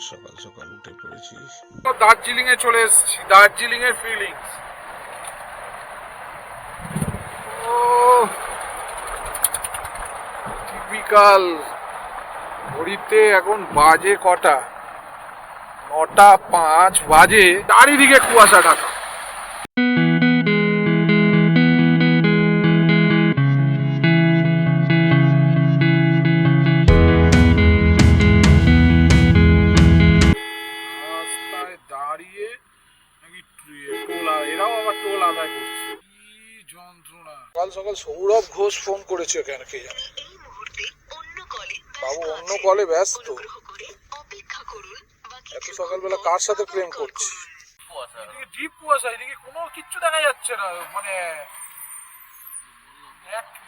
সকাল সকাল উঠে দার্জিলিং এ চলে এসেছি দার্জিলিং এর ফিলিংস টিপিক্যাল ঘড়িতে এখন বাজে কটা? নটা পাঁচ বাজে। চারিদিকে কুয়াশা ঢাকা। সকাল সকাল সৌরভ ঘোষ ফোন করেছে কেন কে জানে? বাবু, অন্য কলে ব্যস্ত। এত সকালবেলা কার সাথে প্রেম করছে ডিপ কুয়াশা, এদিকে কোনো কিচ্ছু দেখা যাচ্ছে না মানে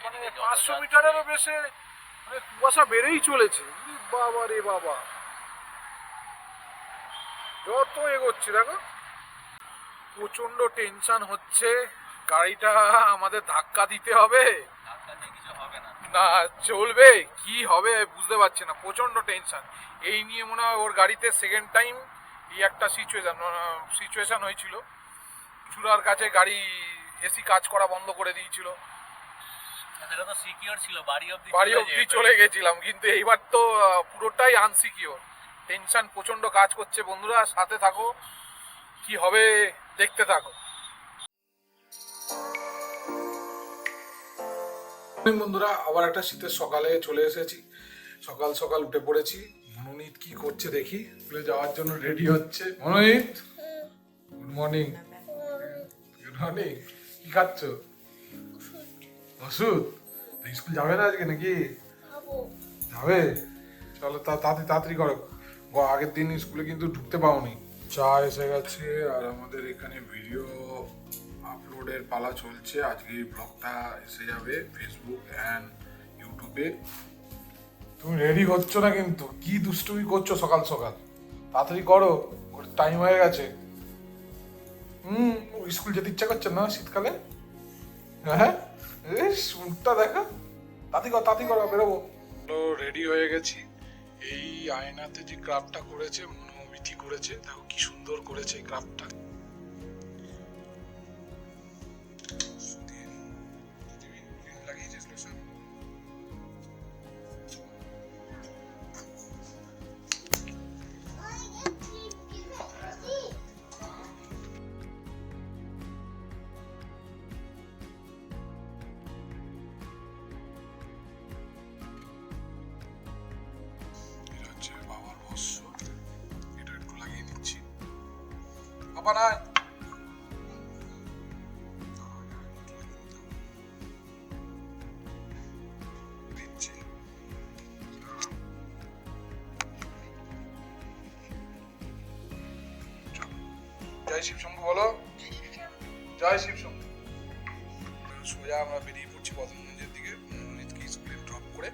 মানে পাঁচশো মিটারেরও বেশি মানে কুয়াশা বেড়েই চলেছে। বাবা রে বাবা। যত এগোচ্ছি, দেখো। প্রচণ্ড টেনশন হচ্ছে। গাড়িটা আমাদের ধাক্কা দিতে হবে। না। চলবে কি হবে বুঝতে পারছি না প্রচণ্ড টেনশন এই নিয়ে মনে হয় ওর গাড়িতে সেকেন্ড টাইম এই একটা সিচুয়েশন সিচুয়েশন হয়েছিল। চূড়ার কাছে গাড়ি এসি কাজ করা বন্ধ করে দিয়েছিল। সেটা তো সিকিউর ছিল বাড়ি অবধি বাড়ি চলে চলে গেছিলাম কিন্তু এইবার তো পুরোটাই আনসিকিওর টেনশন প্রচণ্ড কাজ করছে বন্ধুরা সাথে থাকো কি হবে দেখতে থাকো। বন্ধুরা আবার একটা শীতের সকালে চলে এসেছি। সকাল সকাল উঠে পড়েছি। মনোনীত কি করছে দেখি। স্কুলে যাওয়ার জন্য রেডি হচ্ছে। মনোনীত? গুড মর্নিং গুড মর্নিং কি খাচ্ছ? ওষুধ? স্কুল যাবে না আজকে নাকি? যাবে? চলো তা তাড়াতাড়ি তাড়াতাড়ি করো। আগের দিন স্কুলে কিন্তু ঢুকতে পাওনি চা এসে গেছে আর আমাদের এখানে ভিডিও আপলোডের পালা চলছে। আজকে এই ব্লগটা এসে যাবে ফেসবুক অ্যান্ড ইউটিউবে তুমি রেডি হচ্ছ না কিন্তু? কি দুষ্টুমি করছ সকাল সকাল? তাড়াতাড়ি করো টাইম হয়ে গেছে। হুম স্কুল যেতে ইচ্ছা করছে না শীতকালে? হ্যাঁ? মুখটা দেখা। তাতি কর তাতি কর, বেরোবো। রেডি হয়ে গেছি। এই আয়নাতে যে ক্রাফটটা করেছে মনোমিথি করেছে, দেখো কি সুন্দর করেছে এই ক্রাফটটা চলো। জয় শিব শম্ভু, বলো। জয় শিব শম্ভু। সোজা আমরা বেরিয়ে পড়ছি পদমঞ্জের দিকে। মনোনীতকে স্কুলে ড্রপ করে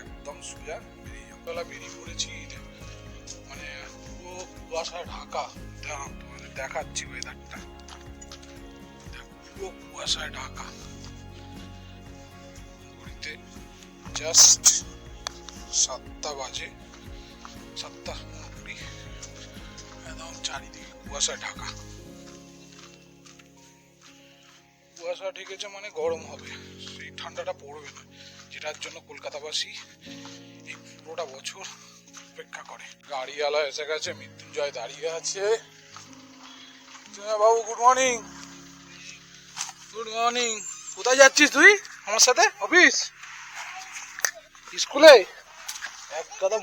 একদম সোজা বেরিয়ে বেলা বেরিয়ে পড়েছি মানে পুরো কুয়াশা ঢাকা। তোমাদের দেখাচ্ছি ওয়েদারটা পুরো কুয়াশায় ঢাকা। ঘড়িতে জাস্ট সাতটা বাজে। সাতটা কুড়ি। একদম চারিদিকে কুয়াশায় ঢাকা। কুয়াশা ঠেকেছে মানে গরম হবে। সেই ঠান্ডাটা পড়বে না। যেটার জন্য কলকাতাবাসী এই পুরোটা বছর অপেক্ষা করে। গাড়িওয়ালা এসে গেছে, মৃত্যুঞ্জয় দাঁড়িয়ে আছে। বাবু গুড মর্নিং গুড মর্নিং কোথায় যাচ্ছিস তুই আমার সাথে? অফিস? স্কুলে? এক কথা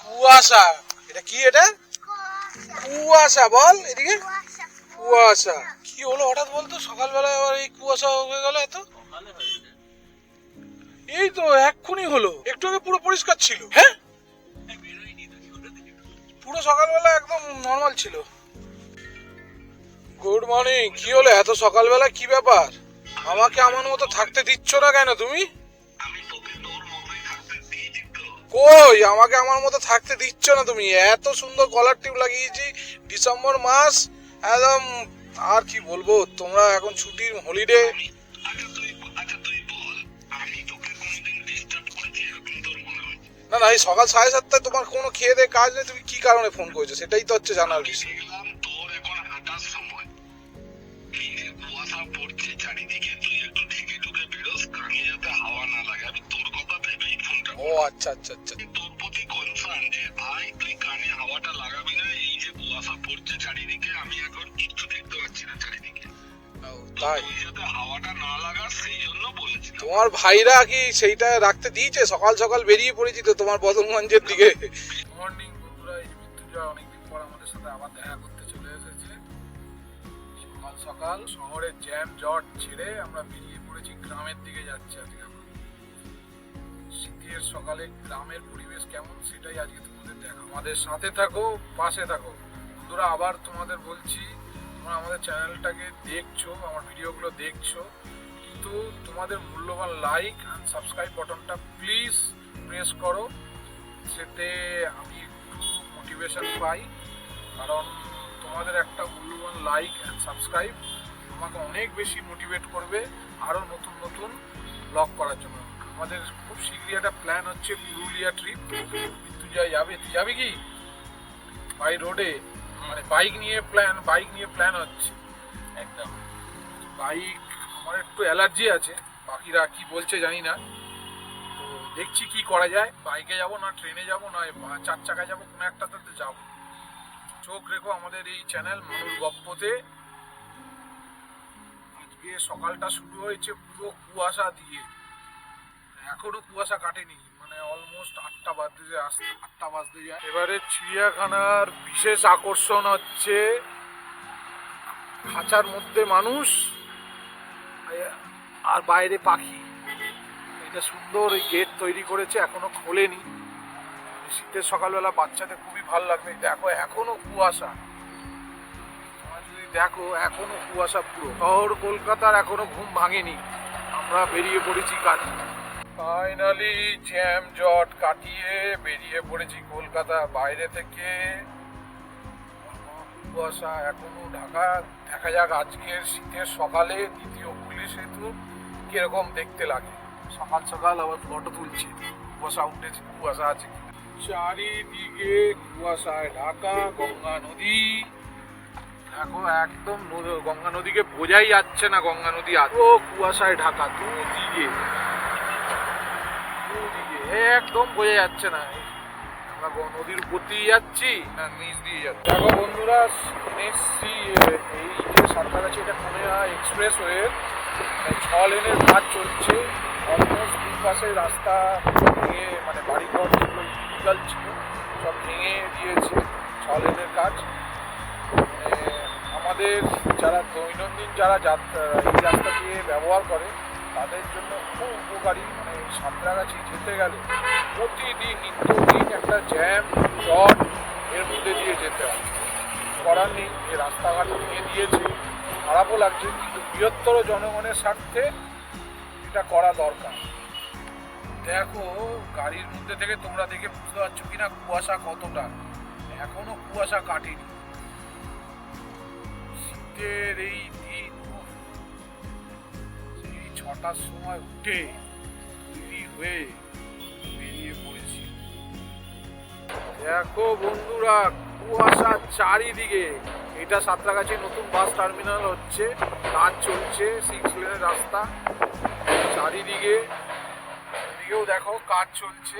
কুয়াশা। এটা কি এটা? কুয়াশা বল এদিকে। কুয়াশা। কি হলো হঠাৎ বলতো? সকালবেলা আবার এই কুয়াশা হয়ে গেল এত? এই তো এক্ষুনি হলো। একটু আগে পুরো পরিষ্কার ছিল। হ্যাঁ? পুরো সকালবেলা একদম নর্মাল ছিল। গুড মর্নিং কি হলো? এত সকালবেলা কি ব্যাপার? আমাকে আমার মতো থাকতে দিচ্ছ না কেন তুমি? কই? আমাকে আমার মতো থাকতে দিচ্ছ না তুমি? এত সুন্দর কলার টিপ লাগিয়েছি ডিসেম্বর মাস একদম আর কি বলব তোমরা এখন ছুটির হলিডে না না এই সকাল সাড়ে সাতটায় তোমার কোনো খেয়ে দিয়ে কাজ নেই তুমি কি কারণে ফোন করেছ? সেটাই তো হচ্ছে জানার বিষয়। তোর এখন হাঁটার সময়। যে কুয়াশা পড়ছে চারিদিকে তুই একটু ঢেকে ঢুকে বেরোস কানে যাতে হাওয়া না লাগে। আমি তোর কথা ভেবেই ফোনটা ও আচ্ছা আচ্ছা আচ্ছা। তোর প্রতি কনসার্ন যে ভাই তুই কানে হাওয়াটা লাগাবি না? এই যে কুয়াশা পড়ছে চারিদিকে আমি এখন কিচ্ছু দেখতে পাচ্ছি না চারিদিকে। ও, তাই? হাওয়াটা না লাগাস সেই জন্য বলেছিলাম। তোমার ভাইরা কি সেইটা রাখতে দিয়েছে? সকাল সকাল বেরিয়ে পড়েছি তো তোমার বদলগঞ্জের দিকে। সকাল, শহরের জ্যাম, জট ছেড়ে আমরা বেরিয়ে পড়েছি গ্রামের দিকে যাচ্ছি আজকে। শীতের সকালে গ্রামের পরিবেশ কেমন সেটাই আজকে তোমাদের দেখো আমাদের সাথে থাকো, পাশে থাকো। বন্ধুরা, আবার তোমাদের বলছি, তোমরা আমাদের চ্যানেলটাকে দেখছ, আমার ভিডিওগুলো দেখছ। কিন্তু তোমাদের মূল্যবান লাইক অ্যান্ড সাবস্ক্রাইব বাটনটা প্লিজ প্রেস করো। সেতে আমি একটু মোটিভেশন পাই। কারণ তোমাদের একটা মূল্যবান লাইক অ্যান্ড সাবস্ক্রাইব আমাকে অনেক বেশি মোটিভেট করবে আরও নতুন নতুন ব্লগ করার জন্য। আমাদের খুব শীঘ্রই একটা প্ল্যান হচ্ছে পুরুলিয়া ট্রিপ তুই যাই, যাবে, তুই যাবি কি? বাই রোডে মানে বাইক নিয়ে প্ল্যান বাইক নিয়ে প্ল্যান হচ্ছে। একদম। বাইক আমার একটু অ্যালার্জি আছে, বাকিরা কি বলছে জানি না। তো দেখছি কি করা যায়। বাইকে যাব না ট্রেনে যাব না চার চাকায় যাব, কোনো একটাতে তো যাব। চোখ রেখো আমাদের এই চ্যানেল মানুষ গপ্পতে। আজকে সকালটা শুরু হয়েছে পুরো কুয়াশা দিয়ে। এখনও কুয়াশা কাটেনি মানে অলমোস্ট আটটা বাজতে যায় আটটা বাজতে যায়। এবারে চিড়িয়াখানার বিশেষ আকর্ষণ হচ্ছে খাঁচার মধ্যে মানুষ আর বাইরে পাখি। এটা সুন্দর এই গেট তৈরি করেছে, এখনও খোলেনি। শীতের সকালবেলা বাচ্চাদের খুবই ভালো লাগবে। দেখো, এখনও কুয়াশা। যদি দেখো, এখনও কুয়াশা পুরো। শহর কলকাতার এখনও ঘুম ভাঙেনি। আমরা বেরিয়ে পড়েছি কাজে ফাইনালি জ্যাম জট কাটিয়ে বেরিয়ে পড়েছি কলকাতা বাইরে থেকে। কুয়াশা এখনও ঢাকা। দেখা যাক আজকের শীতের সকালে দ্বিতীয় হুগলি সেতু কীরকম দেখতে লাগে। সকাল সকাল আবার ফটো তুলছে। কুয়াশা উঠেছে, কুয়াশা আছে। চারিদিকে কুয়াশায় ঢাকা, গঙ্গা নদী। দেখো, একদম গঙ্গা নদীকে বোঝাই যাচ্ছে না, গঙ্গা নদী আরও কুয়াশায় ঢাকা, দুদিকে। দুদিকে, একদম বোঝা যাচ্ছে না। আমরা নদীর উপর দিয়ে যাচ্ছি না নিচ দিয়ে যাচ্ছি? দেখো বন্ধুরা এসছি এই যে সাঁতরাগাছি এটা কোনেয়া এক্সপ্রেস ওয়ে ছ লেনের কাজ চলছে। অলমোস্ট দুই পাশে রাস্তা ভেঙে মানে বাড়িঘর যেগুলো ইলিগাল ছিল। সব ভেঙে দিয়েছে ছ লেনের কাজ আমাদের যারা দৈনন্দিন যারা যাত্রা এই রাস্তা দিয়ে ব্যবহার করে, তাদের জন্য খুব উপকারী। মানে সাঁতরাগাছি যেতে গেলে প্রতিদিন, নিত্যদিন একটা জ্যাম জট এর মধ্যে দিয়ে যেতে হয়। করার নেই যে রাস্তাঘাট ভেঙে দিয়েছে। খারাপও লাগছে, কিন্তু বৃহত্তর জনগণের স্বার্থে এটা করা দরকার। দেখো, গাড়ির মধ্যে থেকে তোমরা দেখে বুঝতে পারছ কিনা কুয়াশা কতটা। এখনও কুয়াশা কাটেনি। শীতের এই দিন ছটার সময় উঠে তৈরি হয়ে বেরিয়ে পড়েছি। দেখো বন্ধুরা কুয়াশা চারিদিকে। এটা সাঁতরাগাছি নতুন বাস টার্মিনাল হচ্ছে, কাজ চলছে, সিক্স লেনের রাস্তা। চারিদিকে এদিকেও দেখো, কাজ চলছে।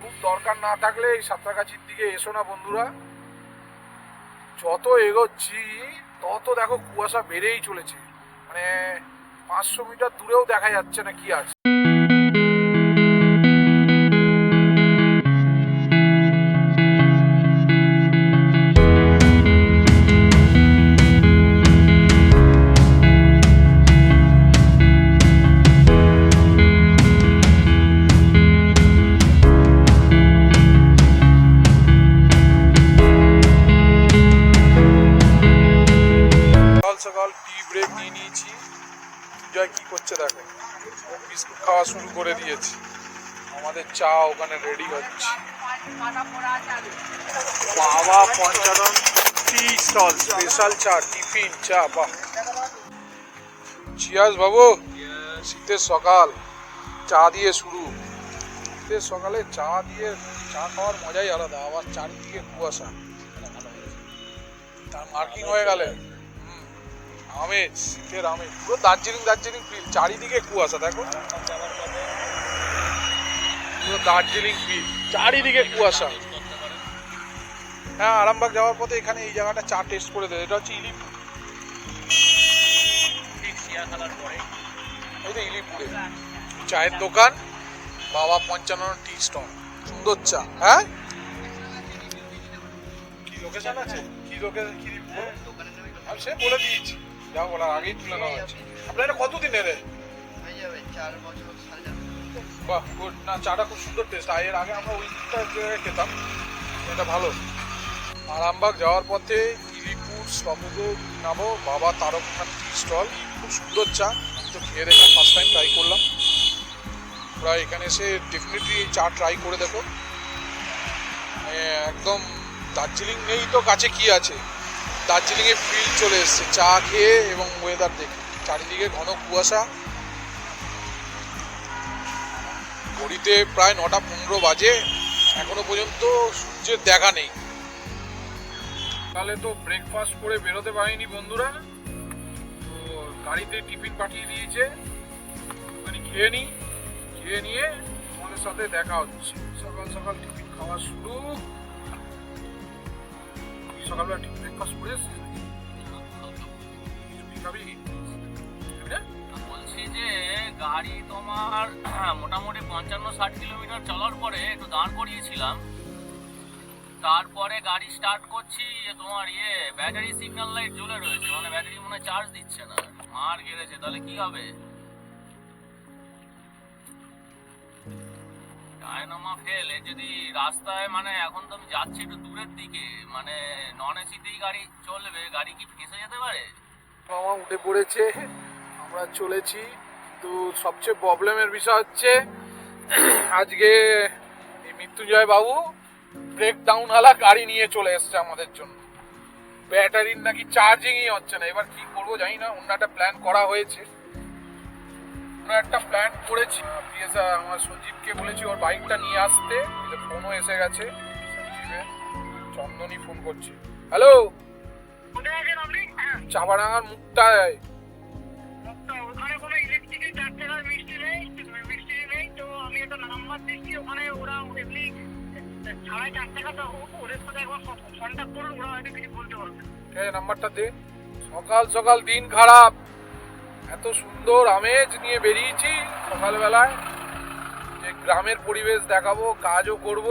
খুব দরকার না থাকলে এই সাঁতরাগাছির দিকে এসো না বন্ধুরা। যত এগোচ্ছি, তত দেখো কুয়াশা বেড়েই চলেছে। মানে পাঁচশো মিটার দূরেও দেখা যাচ্ছে না কি আছে। হচ্ছে বাবা পঞ্চানন টি স্টল, স্পেশাল চা টিফিন, চা, বাহ। চিয়াস বাবু, শীতের সকাল, চা দিয়ে শুরু। শীতের সকালে চা দিয়ে, চা খাওয়ার মজাই আলাদা, আবার চারিদিকে কুয়াশা। তার মার্কিং হয়ে গেলে। আমেজ, শীতের আমেজ, পুরো দার্জিলিং দার্জিলিং ফিল চারিদিকে কুয়াশা, দেখো। পুরো দার্জিলিং ফিল চারিদিকে কুয়াশা। হ্যাঁ আরামবাগ যাওয়ার পথে এখানে এই জায়গাটা চা টেস্ট করে দেবে এটা হচ্ছে ইলিপুর। এই তো ইলিপুরে। চায়ের দোকান বাবা পঞ্চান্ন টি স্টল সুন্দর চা হ্যাঁ? কি লোকেশন আছে? কি লোকেশন কি আমি সে বলে দিয়েছি। যা বলার আগেই তুলে নেওয়া হচ্ছে আপনার এটা কতদিন এলে? চার বছর। বাহ গুড না, চাটা খুব সুন্দর টেস্ট আর এর আগে আমরা ওইটা খেতাম। এটা ভালো। আরামবাগ যাওয়ার পথে ইলিপুর স্টপেজে নামো, বাবা তারকনাথ টি স্টল খুব সুন্দর চা। তো খেয়ে দেখলাম ফার্স্ট টাইম ট্রাই করলাম। ওরা এখানে এসে ডেফিনেটলি চা ট্রাই করে দেখো। একদম দার্জিলিং নেই তো, কাছে কি আছে? দার্জিলিংয়ে ফিল চলে এসছে। চা খেয়ে এবং ওয়েদার দেখে। চারিদিকে ঘন কুয়াশা। ঘড়িতে প্রায় নটা পনেরো বাজে। এখনও পর্যন্ত সূর্যের দেখা নেই। তাহলে তো ব্রেকফাস্ট করে বেরোতে পারিনি বন্ধুরা। তো গাড়িতে টিফিন পাঠিয়ে দিয়েছে। ওখানে খেয়ে নিই খেয়ে নিয়ে তোমাদের সাথে দেখা হচ্ছে। সকাল সকাল টিফিন খাওয়া শুরু। সকালবেলা ঠিক ব্রেকফাস্ট করে খাবি যে গাড়ি তোমার মোটামুটি পঞ্চান্ন ষাট কিলোমিটার চলার পরে একটু দাঁড় করিয়েছিলাম। তারপরে গাড়ি স্টার্ট করছি তোমার ইয়ে ব্যাটারি সিগন্যাল লাইট জ্বলে রয়েছে মানে ব্যাটারি মনে হয় চার্জ দিচ্ছে না। মার গেড়েছে, তাহলে কি হবে? ডায়নামা ফেল যদি রাস্তায় মানে এখন তো আমি যাচ্ছি একটু দূরের দিকে মানে নন এসিতেই গাড়ি চলবে, গাড়ি কি ফেঁসে যেতে পারে? মামা উঠে পড়েছে। আমরা চলেছি। তো সবচেয়ে প্রবলেমের বিষয় হচ্ছে আজকে মৃত্যুঞ্জয় বাবু ব্রেক ডাউন হালা গাড়ি নিয়ে চলে এসেছে আমাদের জন্য। ব্যাটারির নাকি চার্জিংই হচ্ছে না। এবার কি করব জানি না অন্য একটা প্ল্যান করা হয়েছে। অন্য একটা প্ল্যান করেছি। আমার সঞ্জীবকে বলেছি ওর বাইকটা নিয়ে আসতে। ফোনও এসে গেছে। চন্দনই ফোন করছে। হ্যালো চাপাডাঙ্গার মুখটায় এই নাম্বারটা দে সকাল সকাল দিন খারাপ। এত সুন্দর আমেজ নিয়ে বেরিয়েছি সকালবেলায়। যে গ্রামের পরিবেশ দেখাবো, কাজও করব।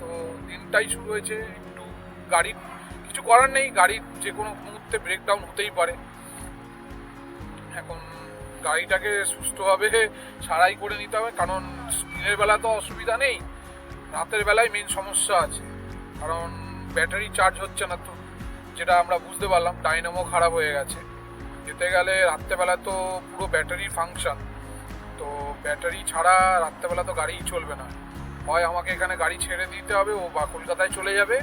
তো দিনটাই শুরু হয়েছে একটু গাড়ির, কিছু করার নেই, গাড়ির যে কোনো মুহূর্তে ব্রেকডাউন হতেই পারে। এখন গাড়িটাকে সুস্থভাবে সারাই করে নিতে হবে, কারণ দিনের বেলা তো অসুবিধা নেই, রাতের বেলায় মেন সমস্যা আছে। কারণ ব্যাটারি চার্জ হচ্ছে না তো, যেটা আমরা বুঝতে পারলাম ডাইনামো খারাপ হয়ে গেছে। যেতে গেলে রাত্রেবেলা তো পুরো ব্যাটারির ফাংশন তো ব্যাটারি ছাড়া রাত্রেবেলা তো গাড়িই চলবে না। হয় আমাকে এখানে গাড়ি ছেড়ে দিতে হবে, ও বা কলকাতায় চলে যাবে,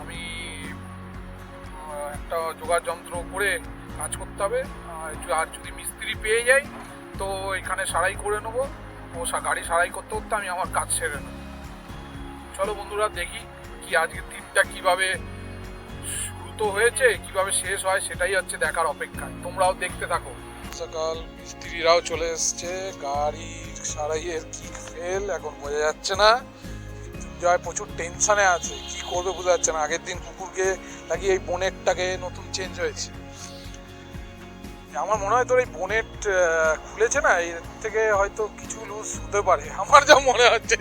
আমি একটা জোগাড় যন্ত্র করে কাজ করতে হবে। আর যদি মিস্ত্রি পেয়ে যাই, তো এখানে সারাই করে নেব। ও গাড়ি সারাই করতে করতে আমি আমার কাজ সেরে নেব। চলো বন্ধুরা, দেখি কি আজকের দিনটা কীভাবে শুরু হয়েছে, কীভাবে শেষ হয়, সেটাই হচ্ছে দেখার অপেক্ষা। তোমরাও দেখতে থাকো। সকাল মিস্ত্রিরাও চলে এসছে। গাড়ির সারাইয়ের কি ফেল এখন বোঝা যাচ্ছে না। জয় প্রচুর টেনশনে আছে। কি করবে বোঝা যাচ্ছে না। আগের দিন কুকুরকে নাকি এই বোনেটটাকে নতুন চেঞ্জ হয়েছে। আমার মনে হয় তোর এই বোনেট খুলেছে না, এর থেকে হয়তো কিছু লুজ হতে পারে। আমার যা মনে হচ্ছে,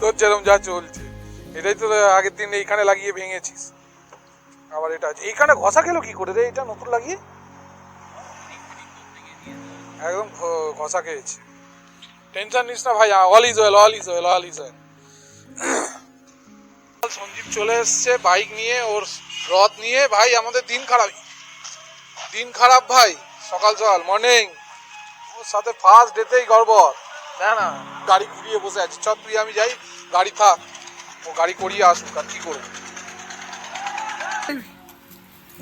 তোর যেরকম যা চলছে। এটাই তো আগের দিন এইখানে লাগিয়ে ভেঙেছিস। আবার এটা আছে। এইখানে ঘষা গেল কি করে রে? এটা নতুন লাগিয়ে? একদম ঘষা খেয়েছে। টেনশন নিস না ভাই all is well all is well all is well Sanjeev চলে এসছে বাইক নিয়ে, ওর রথ নিয়ে। ভাই, আমাদের দিন খারাপ। দিন খারাপ ভাই। সকাল সকাল মর্নিং ওর সাথে ফার্স্ট ডেতেই গড়বড়। না না গাড়ি ঘুরিয়ে বসে আছে। চল তুই আমি যাই গাড়ি থাক। ও গাড়ি করিয়ে আসুক আর কি করব?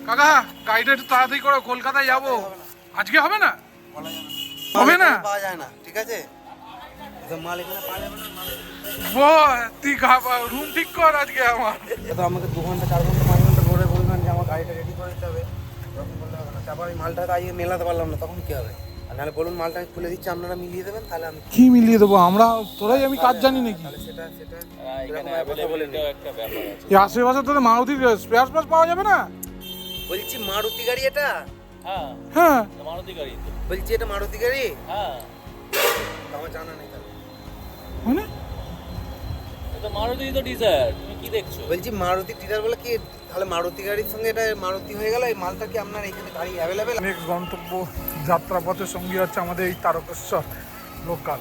কাকা গাড়িটা একটু তাড়াতাড়ি করো কলকাতায় যাব। আজকে হবে না? হবে না? পাওয়া যায় না ঠিক আছে? মাল এখানে পাওয়া যাবে না বল তুই রুম ঠিক কর আজকে আমার। তো আমাকে দু ঘণ্টা চার ঘণ্টা পাঁচ ঘণ্টা পরে বলবেন যে আমার গাড়িটা রেডি করে দিতে হবে তখন বললে হবে না তারপর আমি মালটা তো আজকে মেলাতে পারলাম না তখন কি হবে? আর নাহলে বলুন মালটা আমি খুলে দিচ্ছি আপনারা মিলিয়ে দেবেন তাহলে আমি কি মিলিয়ে দেবো? আমরা তোরাই আমি কাজ জানি নাকি? তাহলে সেটা সেটা এখানে এরকম কথা বলে নিন। availability-ও একটা ব্যাপার আছে। এই আশেপাশে তোদের মারুতির স্পেয়ার স্পেয়ার পাওয়া যাবে না? বলছি মারুতি গাড়ি এটা? হ্যাঁ। হ্যাঁ। মারুতি গাড়ি বলছি এটা মারুতি গাড়ি? হ্যাঁ। আমার জানা নেই তাহলে। মানে? এটা মারুতি তো ডিজায়ার তুমি কি দেখছ? বলছি মারুতি ডিলার বলে কি তাহলে মারুতি গাড়ির সঙ্গে এটা মারুতি হয়ে গেল, এই মালটা কি আপনার এখানে গাড়ি অ্যাভেলেবেল নেক্সট গন্তব্য যাত্রাপথের সঙ্গী হচ্ছে আমাদের এই তারকেশ্বর লোকাল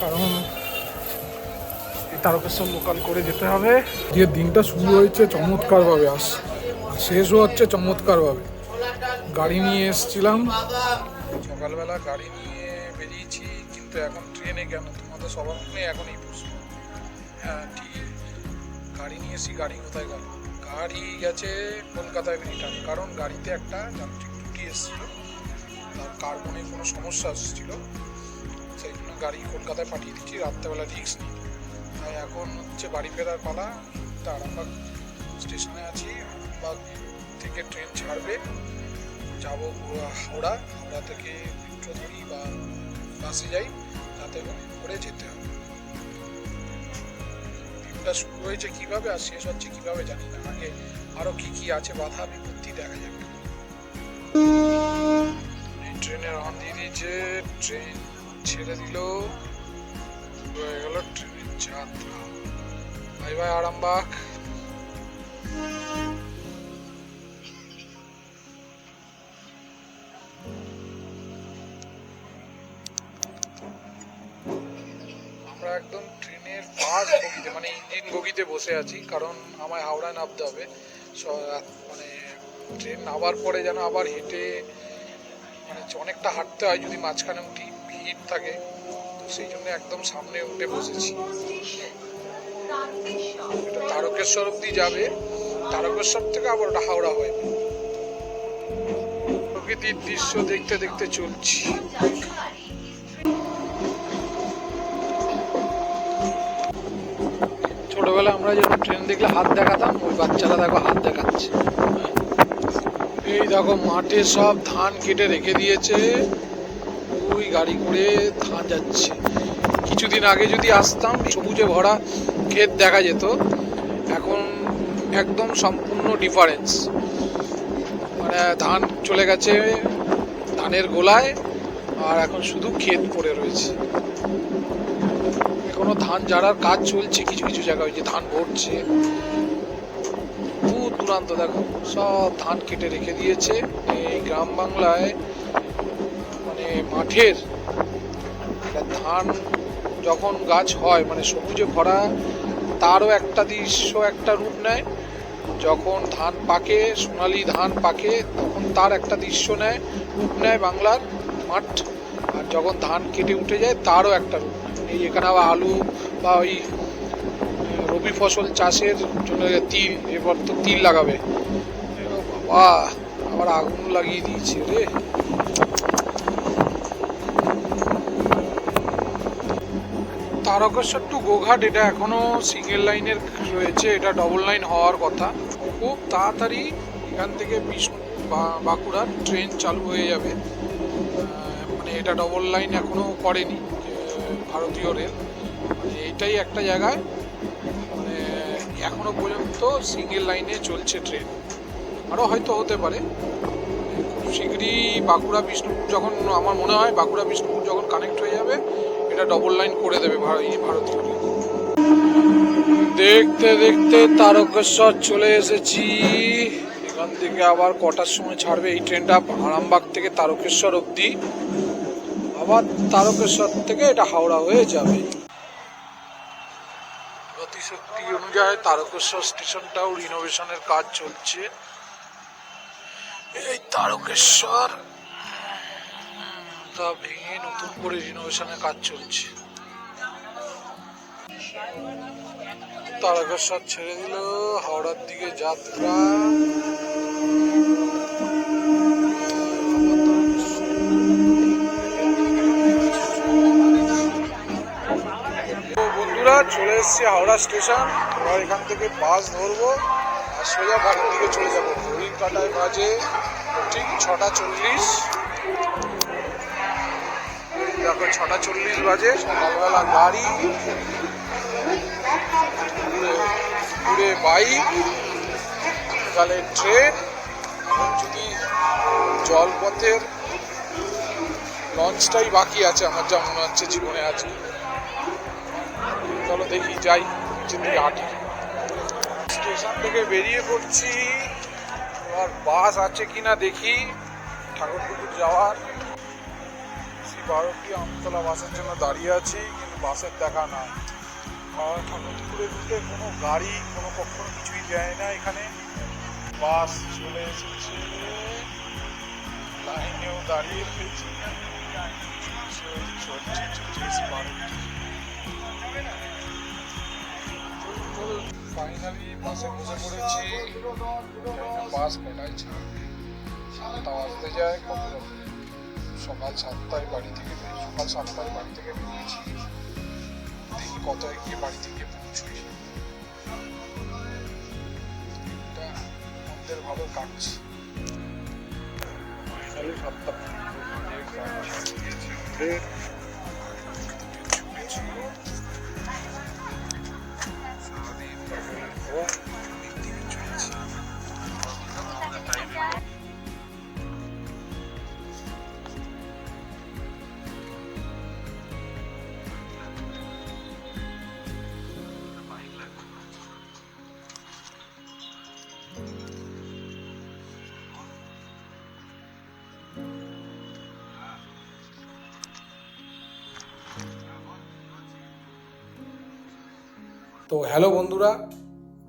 কারণ এই তারকেশ্বর লোকাল করে যেতে হবে। দিয়ে দিনটা শুরু হয়েছে চমৎকারভাবে, আস শেষও হচ্ছে চমৎকারভাবে। গাড়ি নিয়ে এসছিলাম। সকালবেলা গাড়ি নিয়ে বেরিয়েছি, কিন্তু এখন ট্রেনে কেন তোমাদের সবার মনে এখন এই প্রশ্ন। হ্যাঁ ঠিক গাড়ি নিয়ে এসেছি গাড়ি কোথায় গেল? গাড়ি গেছে কলকাতায় রিটার্ন কারণ গাড়িতে একটা যান্ত্রিক ত্রুটি এসেছিল। তার কার্বনে কোনো সমস্যা আসছিল সেই জন্য গাড়ি কলকাতায় পাঠিয়ে দিচ্ছি রাত্রেবেলা রিক্স নিই। তাই এখন হচ্ছে বাড়ি ফেরার পালা। তা আরামবাগ স্টেশনে আছি। আরামবাগ থেকে ট্রেন ছাড়বে। যাব হাওড়া। হাওড়া থেকে মেট্রো ধরি বা বাসে যাই। তাতে করে যেতে হবে। দিনটা শুরু হয়েছে কীভাবে আর শেষ হচ্ছে কীভাবে জানি না। আগে আরও কি কি আছে বাধা বিপত্তি দেখা যাবে ট্রেনের অন দিয়ে দিয়েছে, ট্রেন ছেড়ে দিল। হয়ে গেল ট্রেনের যাত্রা। ভাই ভাই, আরামবাগ। বগিতে বসে আছি, কারণ আমায় হাওড়ায় নামতে হবে। মানে ট্রেন নামার পরে যেন আবার হেঁটে মানে অনেকটা হাঁটতে হয় যদি মাঝখানে উঠি, ভিড় থাকে। তো সেই জন্য একদম সামনে উঠে বসেছি। এটা তারকেশ্বর অব্দি যাবে। তারকেশ্বর থেকে আবার ওটা হাওড়া হয়ে। প্রকৃতির দৃশ্য দেখতে দেখতে চলছি। ছোটবেলায় আমরা যখন ট্রেন দেখলে হাত দেখাতাম, ওই বাচ্চারা দেখো হাত দেখাচ্ছে। এই দেখো মাঠে সব ধান কেটে রেখে দিয়েছে। ওই গাড়ি করে ধান যাচ্ছে। কিছুদিন আগে যদি আসতাম, সবুজে ভরা ক্ষেত দেখা যেত। এখন একদম সম্পূর্ণ ডিফারেন্স মানে ধান চলে গেছে ধানের গোলায়, আর এখন শুধু ক্ষেত পড়ে রয়েছে। এখনও ধান ঝাড়ার কাজ চলছে, কিছু কিছু জায়গায় ওই যে ধান ভরছে। দূর দূরান্ত দেখো, সব ধান কেটে রেখে দিয়েছে। এই গ্রাম বাংলায় মানে মাঠের ধান যখন গাছ হয় মানে সবুজে ভরা, তারও একটা দৃশ্য, একটা রূপ নেয়। যখন ধান পাকে, সোনালি ধান পাকে, তখন তার একটা দৃশ্য নেয়, রূপ নেয় বাংলার মাঠ। আর যখন ধান কেটে উঠে যায়, তারও একটা রূপ নেয়। এই এখানে আলু বা ওই রবি ফসল চাষের জন্য তিল এবার তো তিল লাগাবে। বাবা, আবার আগুন লাগিয়ে দিয়েছে রে। তারকেশ্বর টু গোঘাট, এটা এখনও সিঙ্গেল লাইনের রয়েছে, এটা ডবল লাইন হওয়ার কথা। খুব তাড়াতাড়ি এখান থেকে বাঁকুড়ার ট্রেন চালু হয়ে যাবে। মানে এটা ডবল লাইন এখনও করেনি। ভারতীয় রেল। এটাই একটা জায়গায় মানে এখনও পর্যন্ত সিঙ্গেল লাইনে চলছে ট্রেন আরও হয়তো হতে পারে। খুব শীঘ্রই বাঁকুড়া, বিষ্ণুপুর যখন আমার মনে হয় বাঁকুড়া, বিষ্ণুপুর যখন কানেক্ট হয়ে যাবে, এটা ডবল লাইন করে দেবে ভারতীয় রেল দেখতে দেখতে তারকেশ্বর চলে এসেছি। এখান থেকে আবার কটার সময় ছাড়বে এই ট্রেনটা আরামবাগ থেকে তারকেশ্বর অবধি। আবার তারকেশ্বর থেকে এটা হাওড়া হয়ে যাবে। গতিশক্তি অনুযায়ী তারকেশ্বর স্টেশনটাও রিনোভেশনের কাজ চলছে। এই তারকেশ্বর, তা ভেঙে নতুন করে রিনোভেশনের কাজ চলছে। তারকেশ্বর ছেড়ে দিল হাওড়ার দিকে যাত্রা। এসছি হাওড়া স্টেশন। এবার এখান থেকে বাস ধরবো আর সোজা বাড়ির দিকে চলে যাব। ঘড়ির কাটায় বাজে ঠিক ছটা চল্লিশ। দেখো ছটা চল্লিশ বাজে, সকালবেলা গাড়ি, দূরে বাইক, সকালে ট্রেন যদি জলপথের লঞ্চটাই বাকি আছে আমার যা মনে হচ্ছে জীবনে চলো দেখি যাই নিচের দিকে হাঁটি স্টেশন থেকে বেরিয়ে পড়ছি। এবার বাস আছে কিনা দেখি। ঠাকুরপুকুর যাওয়ার। সি বারোটি আমতলা বাসের জন্য দাঁড়িয়ে আছি, কিন্তু বাসের দেখা নাই। আর ঠাকুরপুকুরে ঢুকে কোনো গাড়ি, কোনো কখনো কিছুই দেয় না এখানে। বাস চলে এসেছে। লাইনেও দাঁড়িয়ে রয়েছি। চলছে চলছে বারোটি ফাইনালি বাসে বসে পড়েছি। বাস কটায় ছাড় সাতটা বাজতে যায় কত সকাল সাতটায় বাড়ি থেকে সকাল সাতটায় বাড়ি থেকে বেরিয়েছি। দেখি কত গিয়ে বাড়ি থেকে পৌঁছই। দিনটা আমাদের ভালো কাটছে। সাতটা Patriots. তো হ্যালো বন্ধুরা,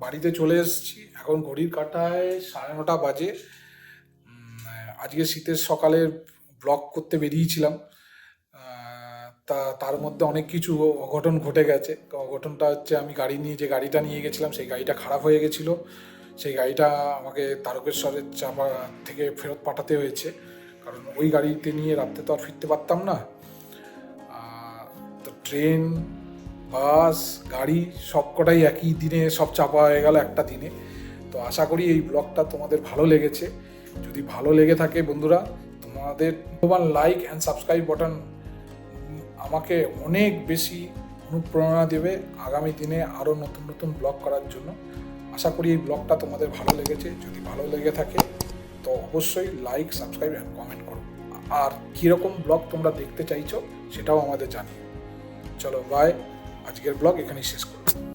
বাড়িতে চলে এসেছি। এখন ঘড়ির কাঁটায় সাড়ে নটা বাজে। আজকে শীতের সকালে ব্লগ করতে বেরিয়েছিলাম। তা, তার মধ্যে অনেক কিছু অঘটন ঘটে গেছে। অঘটনটা হচ্ছে আমি গাড়ি নিয়ে যে গাড়িটা নিয়ে গেছিলাম, সেই গাড়িটা খারাপ হয়ে গেছিল। সেই গাড়িটা আমাকে তারকেশ্বরের চাপা থেকে ফেরত পাঠাতে হয়েছে। কারণ ওই গাড়িতে নিয়ে রাত্রে তো আর ফিরতে পারতাম না। তো ট্রেন বাস, গাড়ি সবকটাই একই দিনে, সব চাপা হয়ে গেল একটা দিনে। তো আশা করি এই ব্লগটা তোমাদের ভালো লেগেছে। যদি ভালো লেগে থাকে বন্ধুরা, তোমাদের মূল্যবান লাইক অ্যান্ড সাবস্ক্রাইব বাটন আমাকে অনেক বেশি অনুপ্রেরণা দেবে আগামী দিনে আরও নতুন নতুন ব্লগ করার জন্য। আশা করি এই ব্লগটা তোমাদের ভালো লেগেছে। যদি ভালো লেগে থাকে, তো অবশ্যই লাইক সাবস্ক্রাইব অ্যান্ড কমেন্ট করো। আর কীরকম ব্লগ তোমরা দেখতে চাইছো, সেটাও আমাদের জানিও। চলো বাই আজকের ব্লগ এখানেই শেষ করব